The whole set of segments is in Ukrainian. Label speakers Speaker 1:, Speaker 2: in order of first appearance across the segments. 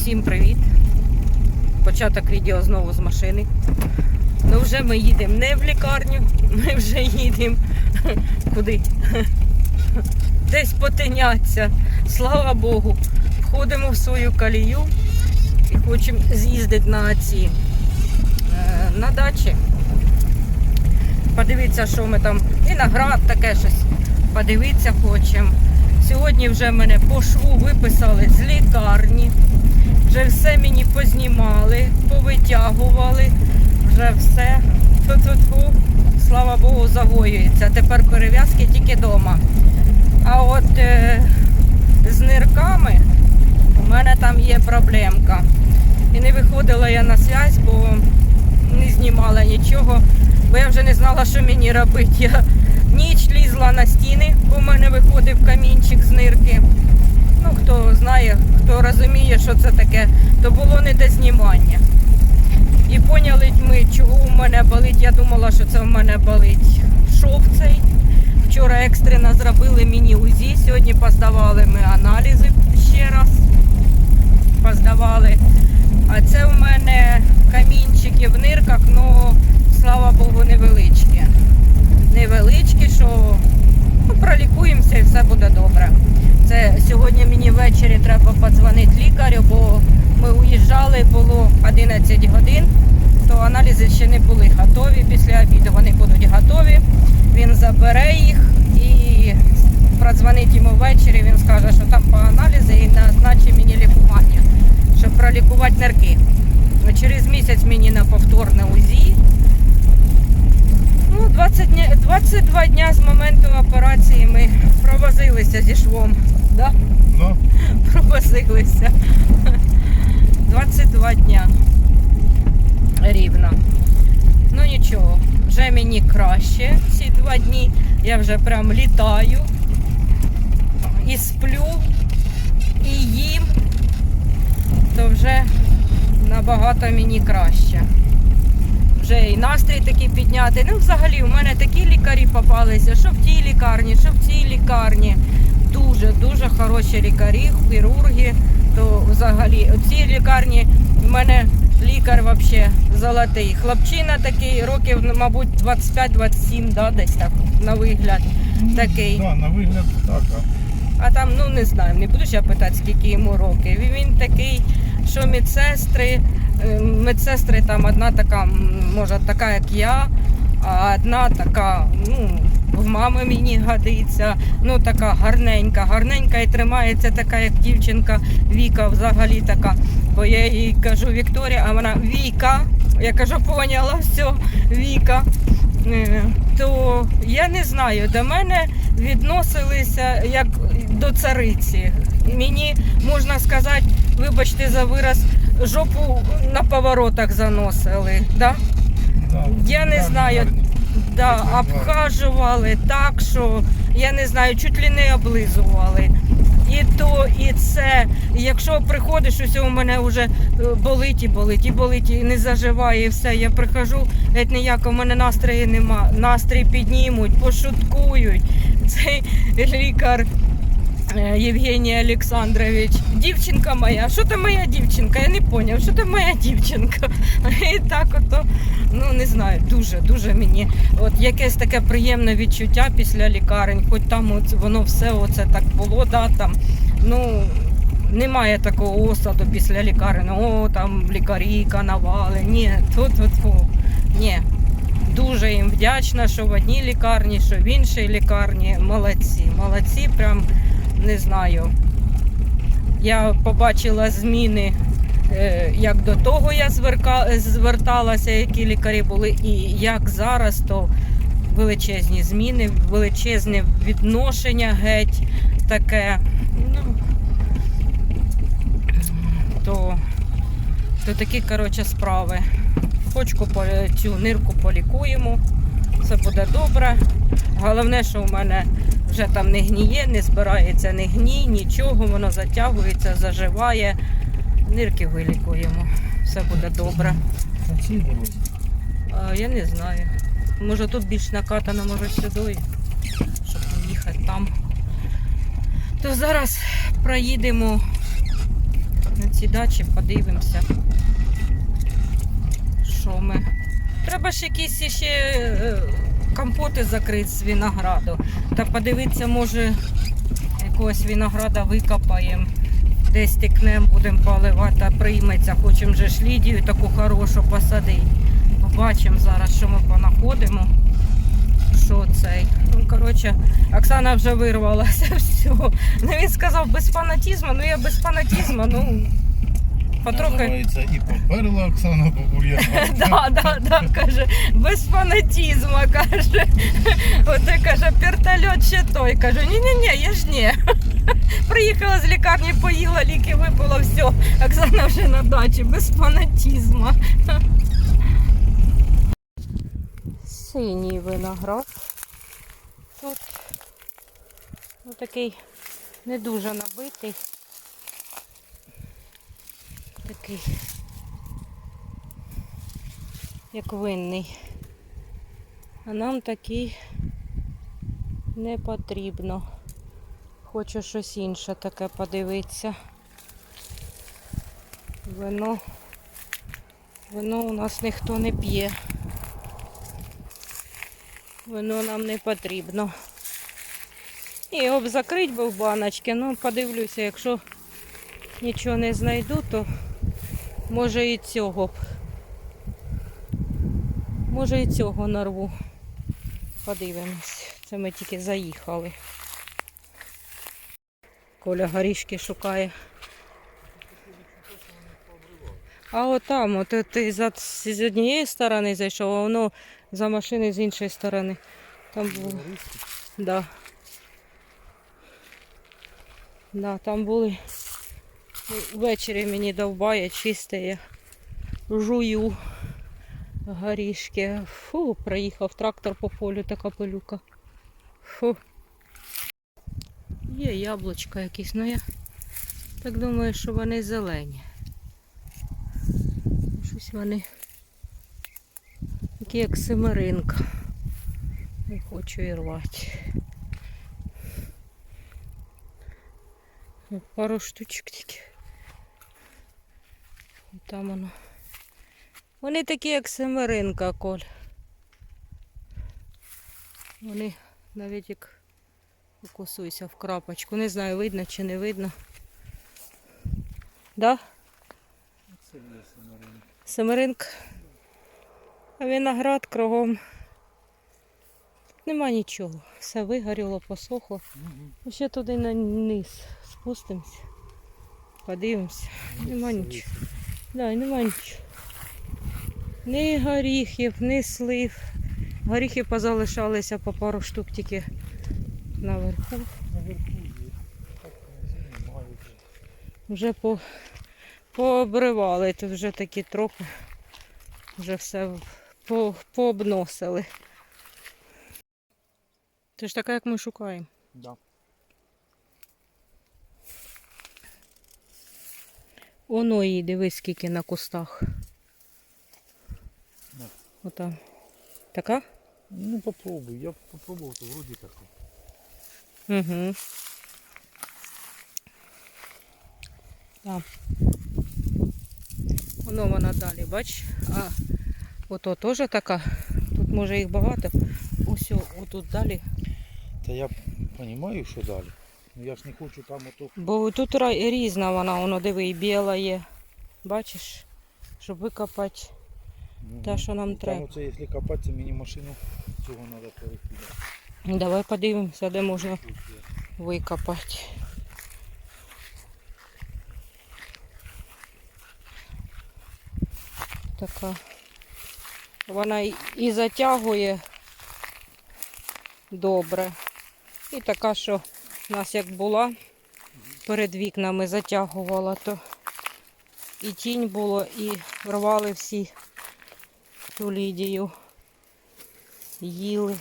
Speaker 1: Всім привіт! Початок відео знову з машини. Ну вже ми їдемо не в лікарню, ми вже їдемо куди? Десь потиняться. Слава Богу. Входимо в свою колію і хочемо з'їздити на ці е, на дачі. Подивитися, що ми там. Виноград таке щось. Подивитися хочемо. Сьогодні вже мене по шву виписали з лікарні. Вже все мені познімали, повитягували, вже все. Ту-ту-ту. Слава Богу, загоюється. Тепер перев'язки тільки вдома. А от е, з нирками у мене там є проблемка. І не виходила я на зв'язь, бо не знімала нічого, бо я вже не знала, що мені робити. Я ніч лізла на стіни, бо в мене виходив камінчик з нирки. Ну, хто знає, хто розуміє, що це таке, то було не те знімання. І поняли ми, чого у мене болить. Я думала, що це в мене болить шов цей. Вчора екстрено зробили мені УЗІ, сьогодні поздавали ми аналізи ще раз. Поздавали. А це у мене камінчики в нирках, ну, слава Богу, невеличкі. Невеличкі, що ну, пролікуємося і все буде добре. Це сьогодні мені ввечері треба подзвонити лікарю, бо ми уїжджали, було 11 годин, то аналізи ще не були готові. Після обіду вони будуть готові. Він забере їх і продзвонить йому ввечері. Він скаже, що там по аналізи і назначить мені лікування, щоб пролікувати нирки. Через місяць мені на повторне УЗІ. Ну, 20 дня, 22 дня з моменту операції ми провозилися зі швом. Да?
Speaker 2: Ну,
Speaker 1: Провозилися. 22 дня. Рівно. Ну нічого, вже мені краще ці два дні. Я вже прям літаю і сплю, і їм, то вже набагато мені краще. Вже і настрій такий підняти. Ну, взагалі, у мене такі лікарі попалися, що в тій лікарні, що в цій лікарні. Дуже, дуже хороші лікарі, хірурги. То взагалі, у цій лікарні в мене лікар взагалі золотий. Хлопчина такий, років, ну, мабуть, 25-27, да, десь так, на вигляд такий.
Speaker 2: да, на вигляд так. а
Speaker 1: там, ну не знаю, не буду ж я питати, скільки йому років. Він такий, що медсестри, е, медсестри там одна така, може, така, як я, а одна така, ну, в мами мені годиться, ну така гарненька, гарненька і тримається така, як дівчинка Віка взагалі така. Бо я їй кажу Вікторія, а вона Віка. Я кажу, поняла, все, Віка. Е, То я не знаю, до мене відносилися як до цариці. Мені можна сказати, вибачте за вираз, жопу на поворотах заносили. Да?
Speaker 2: Да,
Speaker 1: Я не
Speaker 2: гарні,
Speaker 1: знаю. Да, обхажували так, що я не знаю, чуть ли не облизували. І то, і це. Якщо приходиш, усе у мене вже е, болить і болить, і болить, і не заживає, і все. Я прихожу, геть ніяк, у мене настрою нема. Настрій піднімуть, пошуткують. Цей лікар Євгеній Олександрович, дівчинка моя, що ти моя дівчинка? Я не зрозумів, що ти моя дівчинка. І так ото, ну не знаю, дуже, дуже мені. От якесь таке приємне відчуття після лікарень, хоч там от воно все оце так було, да, там, ну. Немає такого осаду після лікарень, о, там лікарі, канавали. Ні, тут, тут. Ні. Дуже їм вдячна, що в одній лікарні, що в іншій лікарні. Молодці, молодці, прям не знаю. Я побачила зміни, е, як до того я зверталася, які лікарі були, і як зараз, то величезні зміни, величезне відношення геть таке. Ну, то, то такі, коротше, справи. Почку цю нирку полікуємо. Все буде добре. Головне, що в мене вже там не гніє, не збирається не гній, нічого, воно затягується, заживає. Нирки вилікуємо. Все буде добре.
Speaker 2: На цій дорозі.
Speaker 1: Я не знаю. Може тут більш накатано, може сюди, щоб їхати там. То зараз проїдемо на цій дачі, подивимося. Що ми? Треба ж якісь ще е, компоти закрити з винограду. Та подивитися, може, якогось винограда викопаємо. Десь тикнемо, будемо поливати, прийметься. Хочемо же ж лідію таку хорошу посадити. Побачимо зараз, що ми понаходимо. Що цей. Ну, коротше, Оксана вже вирвалася все. Ну, він сказав без фанатізму, ну я без фанатізму, ну потрохи.
Speaker 2: Називається і поперла Оксана по бур'янам.
Speaker 1: Да, да, да, каже, без фанатізму, каже. Оце каже, пертольот ще той. Каже, ні-ні-ні, я ж ні. Приїхала з лікарні, поїла, ліки випила, все. Оксана вже на дачі, без фанатізму. Синій виноград. Тут ну, такий не дуже набитий. Такий як винний. А нам такий не потрібно. Хочу щось інше таке подивитися. Вино. Вино у нас ніхто не п'є. Вино нам не потрібно. І його б закрити би баночки, ну подивлюся, якщо нічого не знайду, то може і цього б. Може і цього нарву. Подивимось. Це ми тільки заїхали. Коля горішки шукає. А от там, от ти з однієї сторони зайшов, а воно за машини з іншої сторони. Там було. Да. Да, там були. Ввечері мені довбає чисте, я жую горішки. Фу, проїхав трактор по полю, така пилюка. Фу. Є яблучка якісь, ну я так думаю, що вони зелені. Щось вони такі як семеринка. Не хочу і рвати. Пару штучок тільки. Там воно. Вони такі, як семеринка, Коль. Вони навіть як укусуюся в крапочку. Не знаю, видно чи не видно. Да?
Speaker 2: Це є Семерин.
Speaker 1: Семеринка. А виноград кругом. Нема нічого. Все вигоріло, посохло. Ну, Ще туди на низ спустимося. Подивимося. Нема нічого. Да, нема нічого. Ні горіхів, ні слив. Горіхи позалишалися по пару штук тільки наверху.
Speaker 2: Наверху є. Немає вже.
Speaker 1: По, пообривали. Тут вже такі трохи. Вже все по, пообносили. Це ж така, як ми шукаємо.
Speaker 2: Да.
Speaker 1: Оно її, дивись, скільки на кустах.
Speaker 2: Да.
Speaker 1: Отам. Така?
Speaker 2: Ну попробуй, я попробував, то вроді так.
Speaker 1: Угу. Так. Воно вона далі, бач? А ото теж така. Тут може їх багато. Ось отут далі.
Speaker 2: Та я розумію, що далі. Ну я ж не хочу там ото.
Speaker 1: Бо тут різна вона, воно диви, і біла є. Бачиш? Щоб викопати. Те, що нам
Speaker 2: Там
Speaker 1: треба.
Speaker 2: оце, якщо копати, це мені машину цього треба перекидати.
Speaker 1: Давай подивимося, де можна викопати. Така. Вона і затягує добре. І така, що в нас як була, перед вікнами затягувала, то і тінь було, і рвали всі ту лідію. Їли.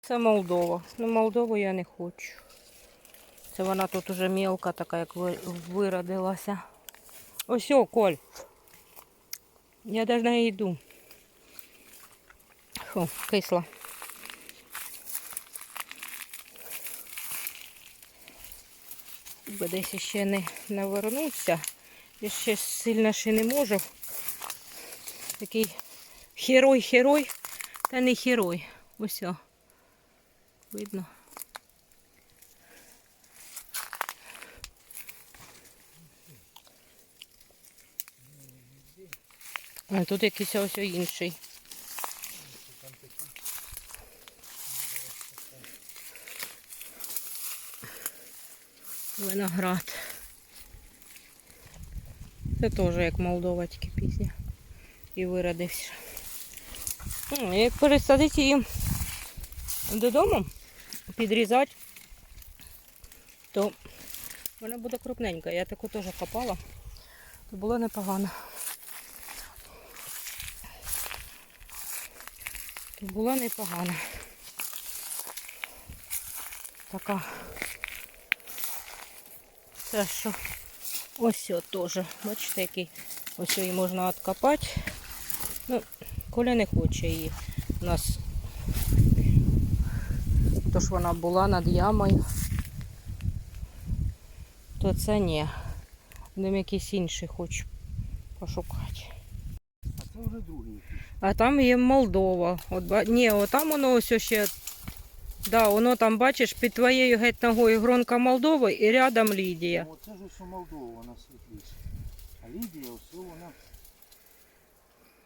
Speaker 1: Це Молдова. Ну, Молдову я не хочу. Це вона тут уже мелка така, як виродилася. Ось, Коль. Я навіть не йду. Фу, кисла. бо десь ще не навернувся. Я ще сильно ще не можу. Такий херой-херой, та не херой. Ось. Видно. А тут якийсь ось інший. Виноград. Це теж як Молдова, тільки пізня. І виродився. Як пересадити її додому, підрізати, то вона буде крупненька. Я таку теж копала, то було непогано. То було непогано. Така. Це що? Ось теж. Бачите, який ось її можна відкопати. Ну, Коля не хоче її. У нас тож вона була над ямою. То це ні. Будемо якийсь інший хочу пошукати.
Speaker 2: А це вже другий.
Speaker 1: А там є Молдова. От, ні, отам воно ось ще. Да, воно там, бачиш, під твоєю геть ногою гронка Молдови і рядом Лідія.
Speaker 2: Ну, Оце ж ось у Молдова вона світліша. А Лідія ось вона.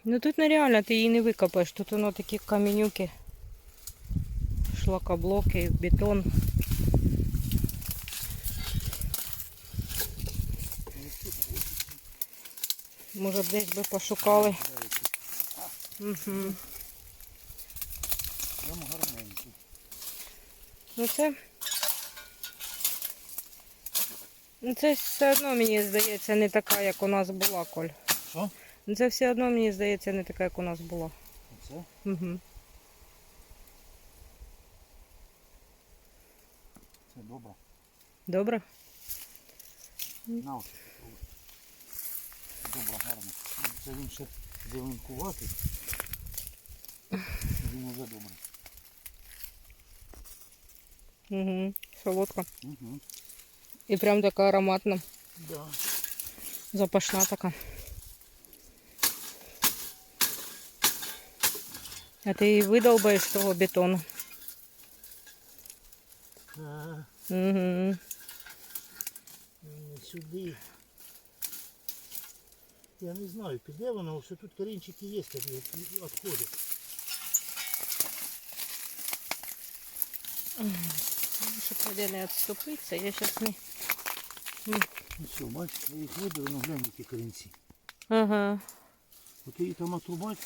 Speaker 1: Ну тут нереально, ти її не викопаєш. Тут воно такі каменюки, шлакоблоки, бетон. Може б десь би пошукали. Угу.
Speaker 2: Прям гарненький.
Speaker 1: Ну це. Ну це все одно мені здається не така, як у нас була, Коль.
Speaker 2: Що?
Speaker 1: Ну це все одно мені здається не така, як у нас була.
Speaker 2: Оце?
Speaker 1: Угу.
Speaker 2: Це добре.
Speaker 1: Добре?
Speaker 2: На ось. Добре, гарно. Це він ще зеленкуватий. Він уже добрий.
Speaker 1: Угу. Солодка.
Speaker 2: Угу.
Speaker 1: І прям така ароматна,
Speaker 2: Да.
Speaker 1: запашна така. А ти її видовбаєш з того бетону.
Speaker 2: А,
Speaker 1: Угу.
Speaker 2: не сюди. Я не знаю, піде воно, що тут корінчики є, тоді відходить.
Speaker 1: Щоб ніде не відступитися, я зараз не.
Speaker 2: Ну все, бачиш, я їх видав, ну глянь, які корінці.
Speaker 1: Ага.
Speaker 2: От її там отрубать.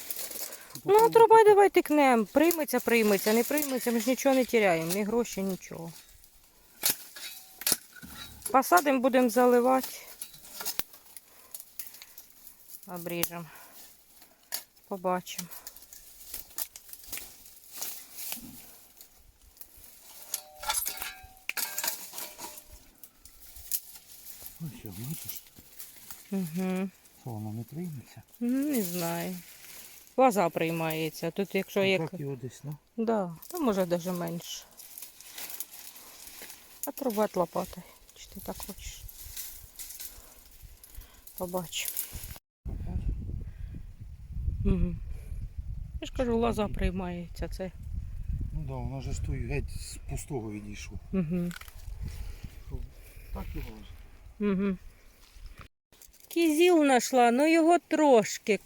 Speaker 2: і
Speaker 1: Ну, отрубай, давай тикнем. Прийметься, прийметься, не прийметься, ми ж нічого не тіряємо, ні гроші, нічого. Посадимо, будемо заливати. Обріжемо. Побачимо.
Speaker 2: Бачиш,
Speaker 1: Угу.
Speaker 2: що воно не прийметься.
Speaker 1: Не знаю. Лоза приймається. Тут якщо
Speaker 2: Ну,
Speaker 1: як.
Speaker 2: Так його десь, ну.
Speaker 1: Да, та може навіть менше. А трубати лопатою. Чи ти так хочеш? Побачимо. Угу. Я ж кажу, лоза приймається. Це.
Speaker 2: Ну да, воно вже стою геть з пустого відійшов.
Speaker 1: Угу.
Speaker 2: Так його.
Speaker 1: Угу. Кізіл знайшла, ну його трошки.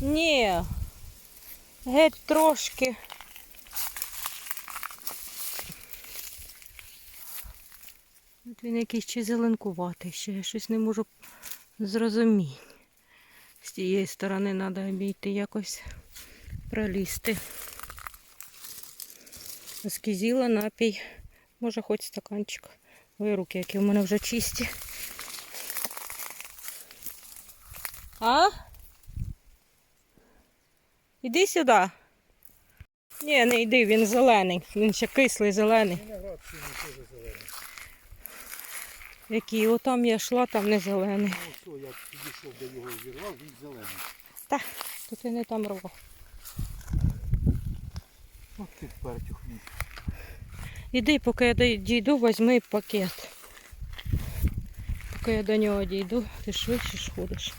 Speaker 1: Ні. Геть трошки. От він якийсь ще зеленкуватий, ще я щось не можу зрозуміти. З тієї сторони треба обійти якось пролізти. З кізіла напій. Може хоч стаканчик. Ой, руки, які в мене вже чисті. А? Іди сюди. Ні, не йди, він зелений. Він ще кислий зелений.
Speaker 2: Виноград теж зелений.
Speaker 1: Який отам я йшла, там не зелений.
Speaker 2: Ну все, я підійшов до його зірвав, він зелений.
Speaker 1: Та, то ти не там рвав.
Speaker 2: От ти пертюх мій.
Speaker 1: Іди, поки я дійду, візьми пакет. Поки я до нього дійду, ти швидше ж ходиш,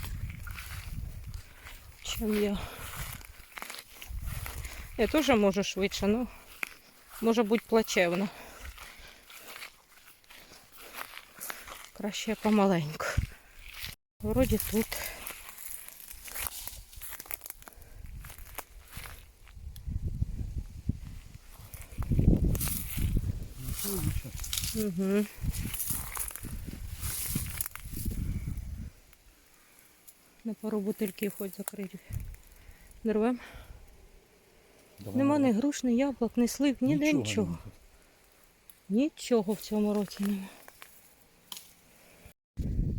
Speaker 1: чим я. Я теж можу швидше, але може бути плачевно. Краще помаленьку. Вроді тут. Угу. На пару бутильків хоч. Нервем.
Speaker 2: Давай,
Speaker 1: Нема ні груш, ні яблук, ні слив, ніде
Speaker 2: Нічого
Speaker 1: нічого. Нічого в цьому році нема.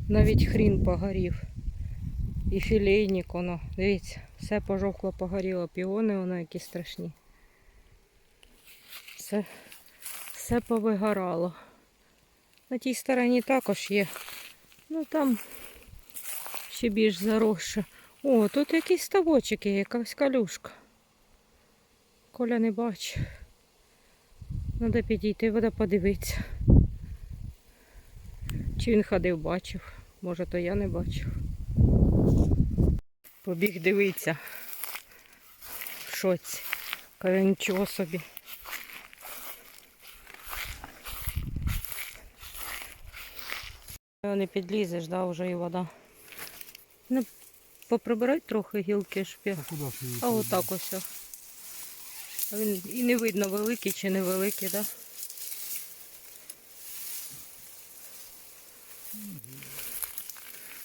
Speaker 1: Навіть хрін погорів. І філейник воно. Дивіться, все пожовкло погоріло. Піони воно які страшні. Все, все повигорало. На тій стороні також є. Ну там ще більш заросше. О, тут якісь ставочки, якась калюшка. Коля не бачить. Треба підійти, вода подивитися. Чи він ходив, бачив. Може, то я не бачив. Побіг дивитися. В шоці. Каже, нічого собі. Не підлізеш, да, вже і вода. Ну, поприбирай трохи гілки шпі.
Speaker 2: А куди ж її
Speaker 1: А отак ось. А він і не видно, великий чи невеликий, так? Да?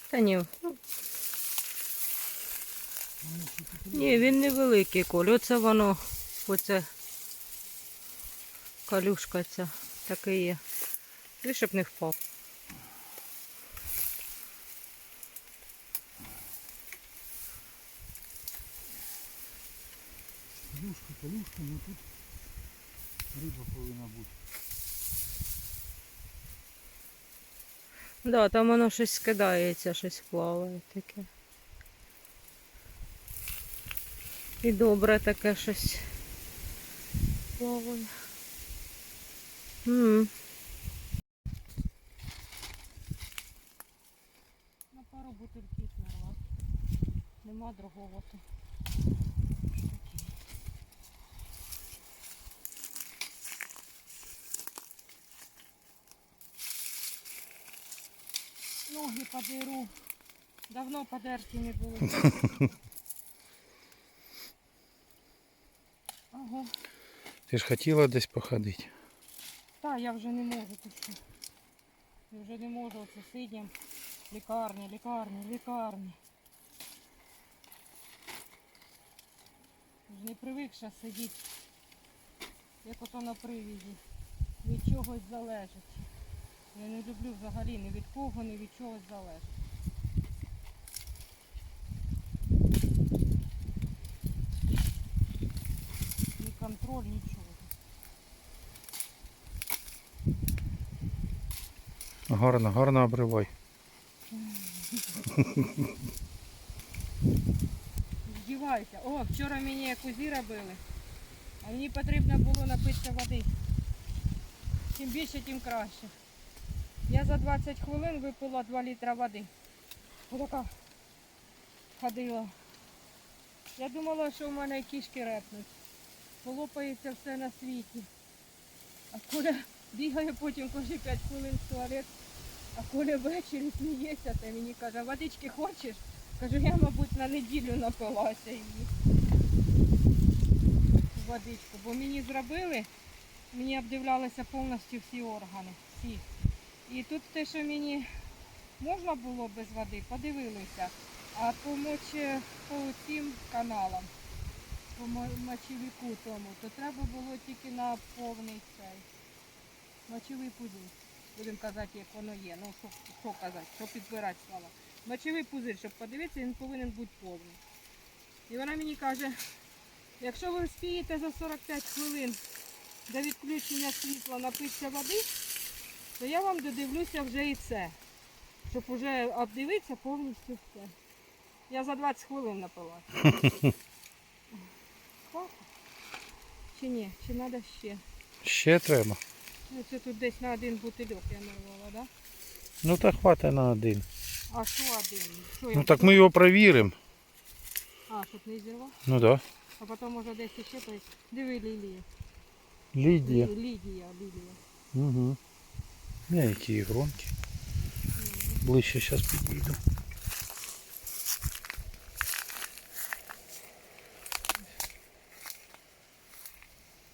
Speaker 1: Та ні. Ні, він невеликий, Коль. Оце воно, оце калюшка ця таке є. І щоб не впав.
Speaker 2: Калюшка, ну тут риба повинна бути.
Speaker 1: Да, там воно щось скидається, щось плаває таке. І добре таке щось плаває. М. На пару бутильків нарвав. Нема другого то. Подеру. Давно подерті не було. Ага.
Speaker 2: Ти ж хотіла десь походити.
Speaker 1: Та я вже не можу тут що. Я вже не можу оце сидім. Лікарня, лікарня, лікарня. Вже не привикша сидіти, як ото на привіді. Від чогось залежить. Я не люблю взагалі ні від кого, ні від чогось залежить. Ні контроль, нічого.
Speaker 2: Гарно, гарно обривай.
Speaker 1: Здіваюся. О, вчора мені кузі робили, а мені потрібно було напитися води. Чим більше, тим краще. Я за 20 хвилин випила 2 літра води. Отака ходила. Я думала, що в мене кішки репнуть. Полопається все на світі. А Коля бігає потім кожні 5 хвилин в туалет. А Коля ввечері сміється та мені каже, водички хочеш? Кажу, я, мабуть, на неділю напилася її. Водичку. Бо мені зробили, мені обдивлялися повністю всі органи. Всі. І тут те, що мені можна було без води, подивилися. А помочі по цим каналам, по мочовику тому, то треба було тільки на повний цей мочовий пузир. Будемо казати, як воно є. Ну що, що казати, що підбирати слова. Мочовий пузир, щоб подивитися, він повинен бути повний. І вона мені каже, якщо ви вспієте за 45 хвилин до відключення світла напитися води, то я вам додивлюся вже і це. Щоб вже обдивитися повністю все. Я за 20 хвилин напила. Чи ні? Чи треба ще?
Speaker 2: Ще треба.
Speaker 1: Ну, Це тут десь на один бутильок я нарвала, да?
Speaker 2: Ну так хватить на один.
Speaker 1: А що один? Що
Speaker 2: Ну так ми його перевіримо.
Speaker 1: А, щоб не зірвав?
Speaker 2: Ну так.
Speaker 1: А потім може десь ще. Диви Лілія.
Speaker 2: Да. Лідія.
Speaker 1: Лідія, Лілія.
Speaker 2: Угу. Не, які ігронки. Ближче зараз підійду.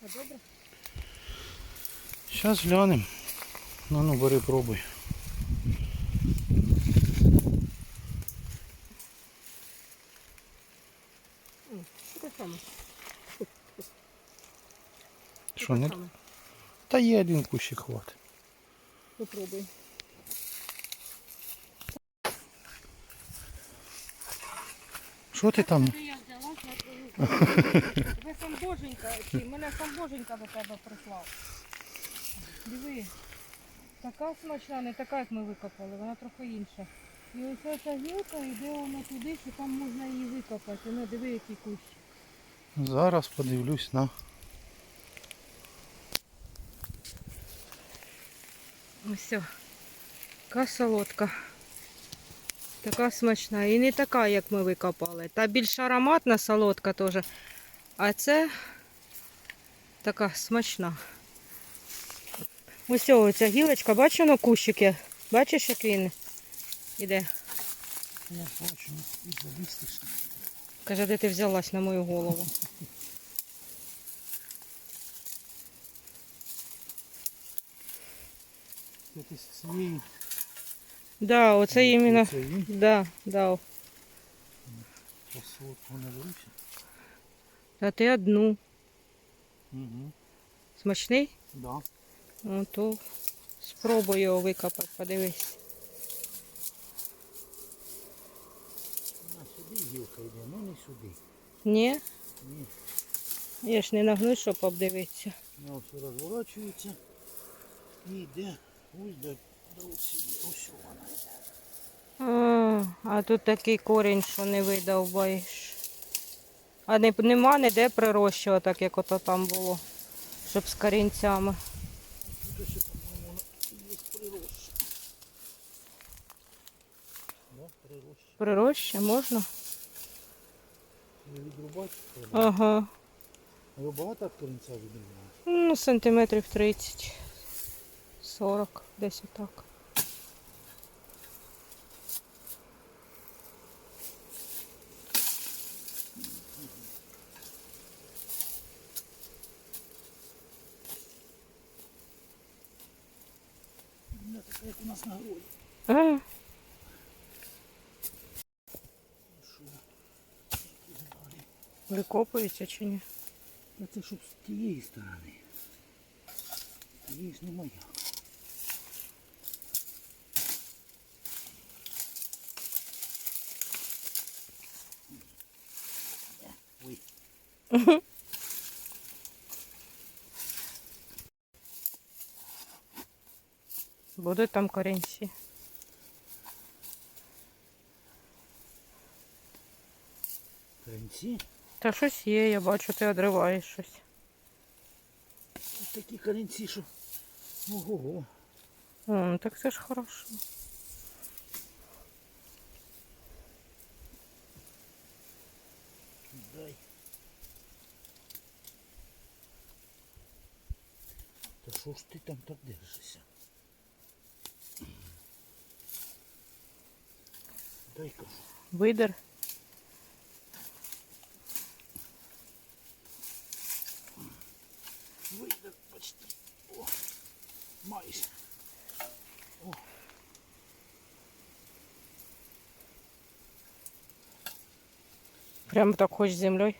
Speaker 1: А добре?
Speaker 2: Зараз глянемо. Ну ну бери пробуй.
Speaker 1: М, Що те саме?
Speaker 2: Що, не?
Speaker 1: саме?
Speaker 2: Та є один кущик хватить.
Speaker 1: Попробуй.
Speaker 2: Що ти там?
Speaker 1: Я взяла, я. Ви сам боженька, чи мене сам боженька до тебе прислав. Диви, така смачна, не така, як ми викопали, вона трохи інша. І ось ця гілка йде вона туди, що там можна її викопати. Ну, диви, який кущ.
Speaker 2: Зараз подивлюсь на.
Speaker 1: Ось. все. Така солодка. Така смачна. І не така, як ми викопали. Та більш ароматна солодка теж. А це така смачна. Ось оця гілочка, бачиш на кущики? Бачиш, як він іде?
Speaker 2: Я бачу, і.
Speaker 1: Каже, де ти взялась на мою голову.
Speaker 2: Це з цієї.
Speaker 1: Да, оце іменно.
Speaker 2: Це він.
Speaker 1: Да, да.
Speaker 2: Посолодку не беруся.
Speaker 1: А ти одну.
Speaker 2: Угу.
Speaker 1: Смачний?
Speaker 2: Да.
Speaker 1: Ну то спробуй його викопати, подивись.
Speaker 2: А сюди гілка йде, ну не сюди.
Speaker 1: Ні?
Speaker 2: Ні.
Speaker 1: Я ж не нагнусь, щоб обдивитися.
Speaker 2: Вона все розворачується і йде ось до, до цієї. Ось вона йде.
Speaker 1: А, а тут такий корінь, що не видовбаєш. А не, нема ніде прирощувати, так як ото там було. Щоб з корінцями.
Speaker 2: Тут ще, по-моєму, є прироща. Да, прироща.
Speaker 1: Прироща можна?
Speaker 2: Не відрубати треба.
Speaker 1: Ага.
Speaker 2: А ви багато корінця відрубали?
Speaker 1: Ну, сантиметрів 30. 40, десь отак. Викопується чи ні?
Speaker 2: Та це щоб з тієї сторони. Тієї ж не моя. Ой.
Speaker 1: Будуть там корінці.
Speaker 2: Корінці?
Speaker 1: Та щось є, я бачу, ти одриваєш щось.
Speaker 2: Ось такі корінці, що. Ого.
Speaker 1: О, ну так це ж хорошо.
Speaker 2: Що ж ти там так держишся? Дай кажу.
Speaker 1: Видер.
Speaker 2: Вийде почти. О, майже.
Speaker 1: Прямо так хоч землею.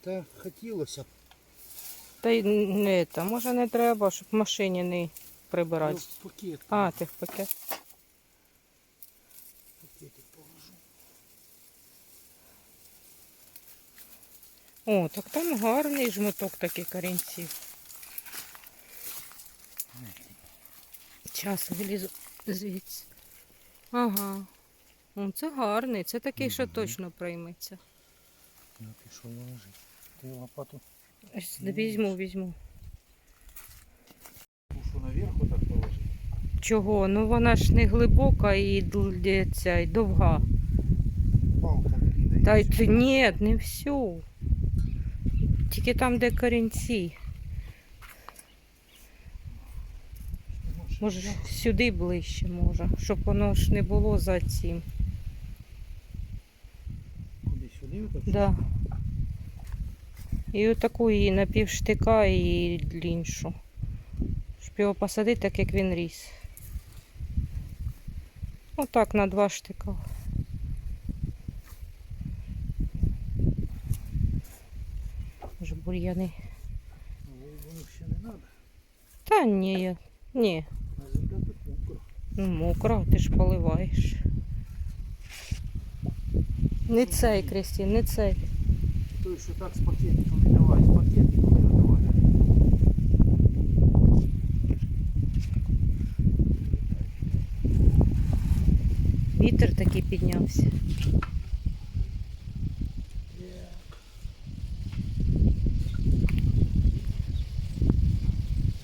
Speaker 2: Та хотілося б.
Speaker 1: Та й не та, може не треба, щоб в машині не прибирати.
Speaker 2: в пакет.
Speaker 1: А, ти в пакет.
Speaker 2: пакетик положу.
Speaker 1: О, так там гарний жмуток такий корінців. Час вилізу звідси. Ага. О, це гарний, це такий, що точно прийметься.
Speaker 2: Я пішов ложити. Ти лопату.
Speaker 1: Ось Візьму, візьму.
Speaker 2: Пушу наверх.
Speaker 1: Чого? Ну вона ж не глибока і ця, і довга.
Speaker 2: Палка кидає.
Speaker 1: Та й ти- ні, не всю. Тільки там, де корінці. Може, сюди ближче може, щоб воно ж не було за цим.
Speaker 2: Куди сюди? отак?
Speaker 1: Да. І отаку її на півштика і іншу. Щоб його посадити так, як він ріс. Отак на два штика. Може бур'яни.
Speaker 2: Ну, Воно ще не треба.
Speaker 1: Та ні, я- ні,
Speaker 2: А земля тут мокро.
Speaker 1: ну мокро, ти ж поливаєш. Не цей, Крістін, не цей.
Speaker 2: Той, що так з пакетиком не давай, з пакетиком не давай.
Speaker 1: Вітер такий піднявся.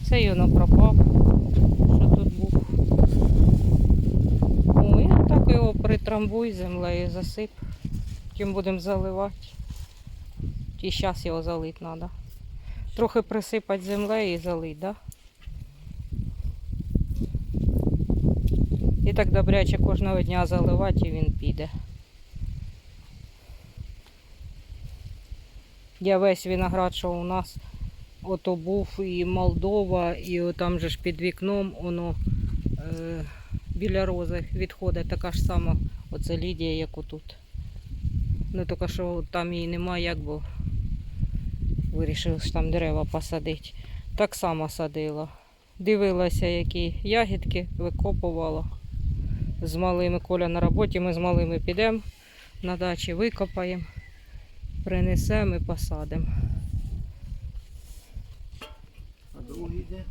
Speaker 1: Це й воно пропав, що тут був. О, я так його притрамбуй землею засип. Потім будемо заливати. І зараз його залити треба. Трохи присипати землею і залити, так? Да? І так добряче кожного дня заливати і він піде. Я весь виноград, що у нас ото був і Молдова, і там же ж під вікном воно е, біля рози відходить така ж сама оце Лідія, як отут. Ну тільки що там її немає, як бо вирішили ж там дерева посадити. Так само садила. Дивилася, які ягідки викопувала з малими Коля на роботі. Ми з малими підемо на дачі, викопаємо, принесемо і посадимо.
Speaker 2: А другий де?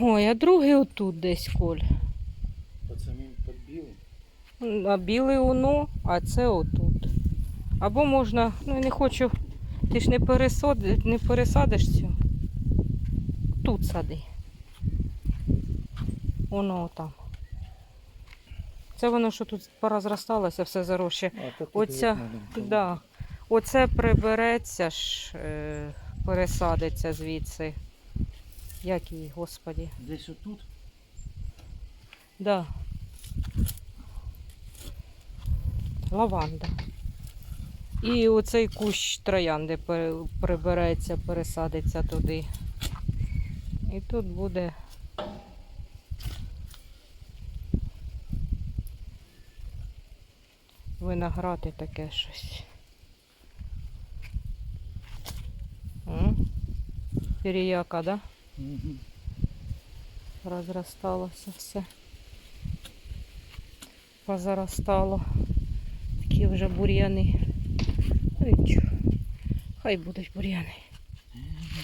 Speaker 1: Ой, а другий отут десь Коль.
Speaker 2: Оце він під білим.
Speaker 1: А білий воно, а це отут. Або можна, ну я не хочу, ти ж не, пересади, не пересадиш цю. Тут сади. Воно там. Це воно, що тут порозросталося, все заросше.
Speaker 2: А,
Speaker 1: Оця, Да. Оце прибереться ж, е, пересадиться звідси. Як її, господі.
Speaker 2: Десь отут.
Speaker 1: Да. Лаванда. І оцей кущ троянди прибереться, пересадиться туди. І тут буде. Виноград і таке щось. М? Переяка, да?
Speaker 2: Угу.
Speaker 1: розросталося все. Позаростало. Такі вже бур'яни. Ну нічого. Хай будуть бур'яни.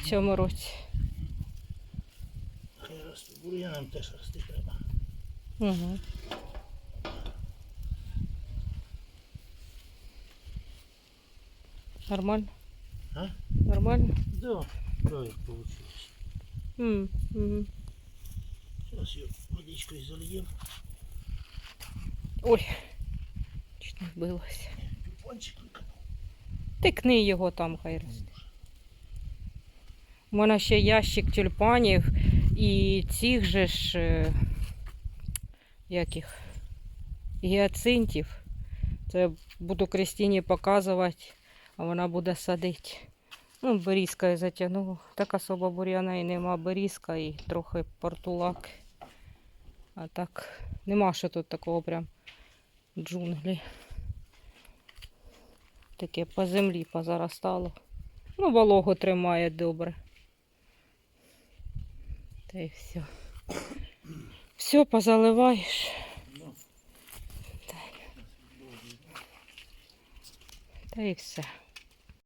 Speaker 1: В цьому році.
Speaker 2: Хай росте. Бур'янам теж рости треба.
Speaker 1: Угу. Нормально?
Speaker 2: А?
Speaker 1: Нормально?
Speaker 2: Да, правильно вийшло.
Speaker 1: М, Угу.
Speaker 2: Зараз її водичкою зальємо.
Speaker 1: Ой, чуть не.
Speaker 2: Тюльпанчик викопав.
Speaker 1: Тикни його там, хай росте. У мене ще ящик тюльпанів і цих же ж е, яких гіацинтів. Це буду Кристині показувати, а вона буде садити. Ну, берізкою затягнула. Так особо бур'яна і нема берізка і трохи портулак. А так, нема що тут такого прям джунглі. Таке по землі позаростало. Ну, вологу тримає добре. Та й все. Все позаливаєш. Та й- все.